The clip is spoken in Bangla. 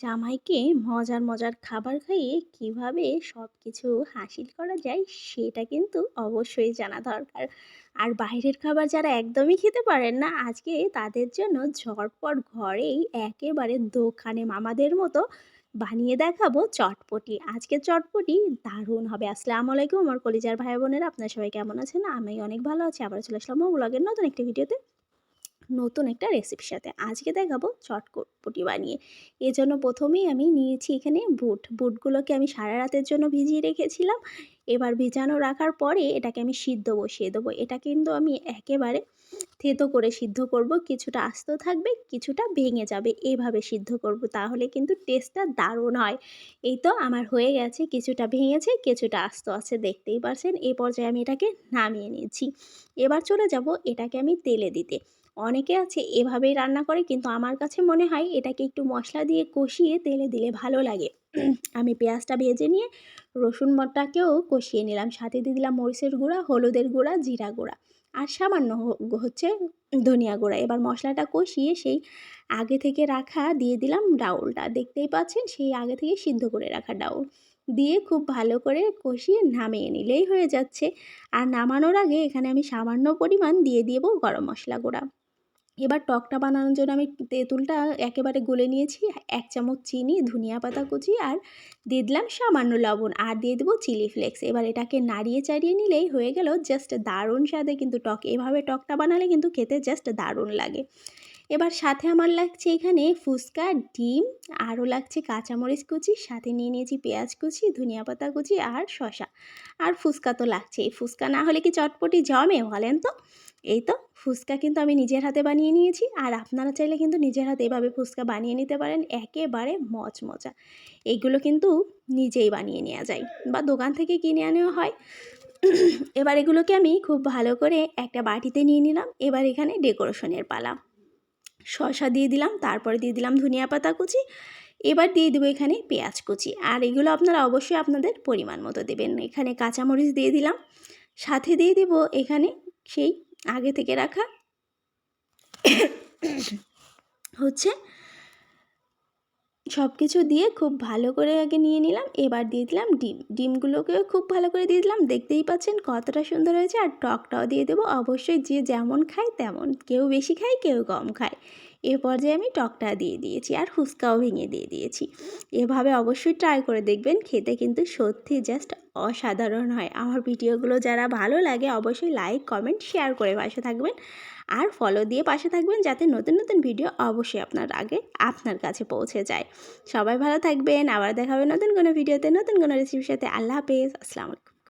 জামাইকে মজার মজার খাবার খাইয়ে কীভাবে সব কিছু হাসিল করা যায়, সেটা কিন্তু অবশ্যই জানা দরকার। আর বাইরের খাবার যারা একদমই খেতে পারেন না, আজকে তাদের জন্য ঝটপট ঘরেই একেবারে দোকানে মামাদের মতো বানিয়ে দেখাবো চটপটি। আজকে চটপটি দারুণ হবে। আসসালামু আলাইকুম আমার কলিজার ভাই বোনেরা, আপনার সবাই কেমন আছেন? আমি অনেক ভালো আছি। আবার চলে আসলাম ব্লগের নতুন একটি ভিডিওতে। নতুন একটা রেসিপির সাথে। আজকে দেখাবো চটপটি বানিয়ে। এজন্য প্রথমেই আমি নিয়েছি এখানে বুট। বুটগুলোকে আমি সারা রাতের জন্য ভিজিয়ে রেখেছিলাম। এবার ভিজানো রাখার পরে এটাকে আমি সিদ্ধ বসিয়ে দেবো। এটা কিন্তু আমি একেবারে থেতো করে সিদ্ধ করব। কিছুটা আস্ত থাকবে, কিছুটা ভেঙে যাবে। এভাবে সিদ্ধ করব তাহলে কিন্তু টেস্টটা দারুণ হয়। এই তো আমার হয়ে গেছে। কিছুটা ভেঙেছে, কিছুটা আস্ত আছে, দেখতেই পারছেন। এই পর্যায়ে আমি এটাকে নামিয়ে নিয়েছি। এবার চলে যাব এটাকে আমি তেলে দিতে। অনেকে আছে এভাবেই রান্না করে, কিন্তু আমার কাছে মনে হয় এটাকে একটু মশলা দিয়ে কষিয়ে তেলে দিলে ভালো লাগে। আমি পেঁয়াজটা ভেজে নিয়ে রসুন বটাকেও কষিয়ে নিলাম। সাথে দিয়ে দিলাম মরিচের গুঁড়া, হলুদের গুঁড়া, জিরা গুঁড়া। আর সামান্য হচ্ছে ধনিয়া গুঁড়া। এবার মশলাটা কষিয়ে সেই আগে থেকে রাখা দিয়ে দিলাম ডাউলটা। দেখতেই পাচ্ছেন সেই আগে থেকে সিদ্ধ করে রাখা ডাউল। দিয়ে খুব ভালো করে কষিয়ে নামিয়ে নিলেই হয়ে যাচ্ছে। আর নামানোর আগে এখানে আমি সামান্য পরিমাণ দিয়ে দেবো গরম মশলা গুঁড়া। এবার টকটা বানানোর জন্য আমি তেঁতুলটা একেবারে গলে নিয়েছি, এক চামচ চিনি, ধনিয়া পাতা কুচি আর দিয়ে দিলাম সামান্য লবণ আর দিয়ে দেবো চিলি ফ্লেক্স। এবার এটাকে নাড়িয়ে চাড়িয়ে নিলেই হয়ে গেল জাস্ট দারুণ স্বাদে কিন্তু টক। এভাবে টকটা বানালে কিন্তু খেতে জাস্ট দারুণ লাগে। এবার সাথে আমার লাগছে এখানে ফুচকা, ডিম, আরও লাগছে কাঁচামরিচ কুচি, সাথে নিয়ে নিয়েছি পেঁয়াজ কুচি, ধনিয়া পাতা কুচি আর শশা আর ফুচকা তো লাগছেই। ফুচকা না হলে কি চটপটি জমে বলেন তো? এই তো, ফুচকা কিন্তু আমি নিজের হাতে বানিয়ে নিয়েছি। আর আপনারা চাইলে কিন্তু নিজের হাতে এভাবে ফুচকা বানিয়ে নিতে পারেন, একেবারে মজা এইগুলো কিন্তু নিজেই বানিয়ে নেওয়া যায় বা দোকান থেকে কিনে আনেও হয়। এবার এগুলোকে আমি খুব ভালো করে একটা বাটিতে নিয়ে নিলাম। এবার এখানে ডেকোরেশনের পালা। শশা দিয়ে দিলাম, তারপরে দিয়ে দিলাম ধনিয়া পাতা কুচি। এবার দিয়ে দেবো এখানে পেঁয়াজ কুচি। আর এগুলো আপনারা অবশ্যই আপনাদের পরিমাণ মতো দেবেন। এখানে কাঁচামরিচ দিয়ে দিলাম। সাথে দিয়ে দেব এখানে সেই আগে থেকে রাখা হচ্ছে সব কিছু দিয়ে খুব ভালো করে আগে নিয়ে নিলাম, এবার দিয়ে দিলাম ডিম। ডিমগুলোকেও খুব ভালো করে দিয়ে দিলাম, দেখতেই পাচ্ছেন কতটা সুন্দর হয়েছে। আর টকটাও দিয়ে দেবো, অবশ্যই যে যেমন খায় তেমন, কেউ বেশি খায়, কেউ কম খায়। এ পর্যায়ে আমি টকটা দিয়ে দিয়েছি আর ফুচকাও ভেঙে দিয়ে দিয়েছি। এভাবে অবশ্যই ট্রাই করে দেখবেন, খেতে কিন্তু সত্যি জাস্ট অসাধারণ হয়। আমার ভিডিওগুলো যারা ভালো লাগে অবশ্যই লাইক কমেন্ট শেয়ার করে পাশে থাকবেন আর ফলো দিয়ে পাশে থাকবেন যাতে নতুন নতুন ভিডিও অবশ্যই আপনার আগে আপনার কাছে পৌঁছে যায়। সবাই ভালো থাকবেন, আবার দেখাবে নতুন কোনো ভিডিওতে নতুন কোনো রেসিপির সাথে। আল্লাহ হাফেজ, আসসালামু আলাইকুম।